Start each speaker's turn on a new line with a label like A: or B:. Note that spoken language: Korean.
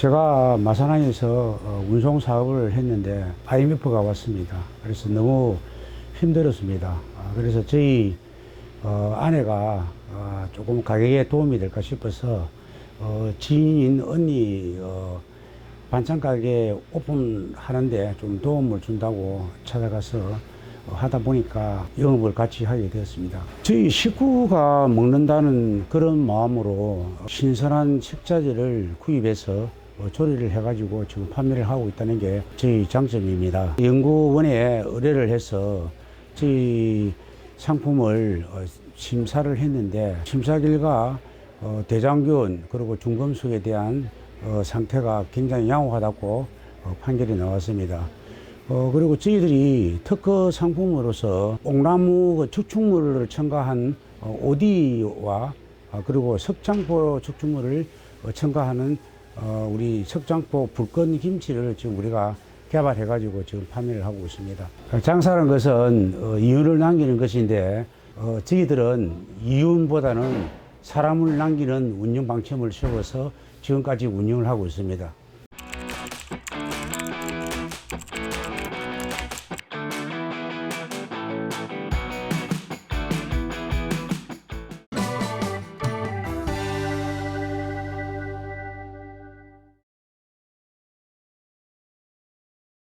A: 제가 마산항에서 어, 운송 사업을 했는데 IMF가 왔습니다. 그래서 너무 힘들었습니다. 아, 그래서 저희 어, 아내가 아, 조금 가게에 도움이 될까 싶어서 어, 지인인 언니 어, 반찬 가게 오픈하는데 좀 도움을 준다고 찾아가서 어, 하다 보니까 영업을 같이 하게 되었습니다. 저희 식구가 먹는다는 그런 마음으로 신선한 식자재를 구입해서 어, 조리를 해가지고 지금 판매를 하고 있다는 게 저희 장점입니다. 연구원에 의뢰를 해서 저희 상품을 어, 심사를 했는데 심사 결과 어, 대장균 그리고 중금속에 대한 어, 상태가 굉장히 양호하다고 어, 판결이 나왔습니다. 어, 그리고 저희들이 특허 상품으로서 옥나무 그 축축물을 첨가한 어, 오디와 어, 그리고 석장포 축축물을 어, 첨가하는 어, 우리 석장포 불건 김치를 지금 우리가 개발해가지고 지금 판매를 하고 있습니다. 장사라는 것은 어, 이윤을 남기는 것인데 어, 저희들은 이윤보다는 사람을 남기는 운영 방침을 세워서 지금까지 운영을 하고 있습니다.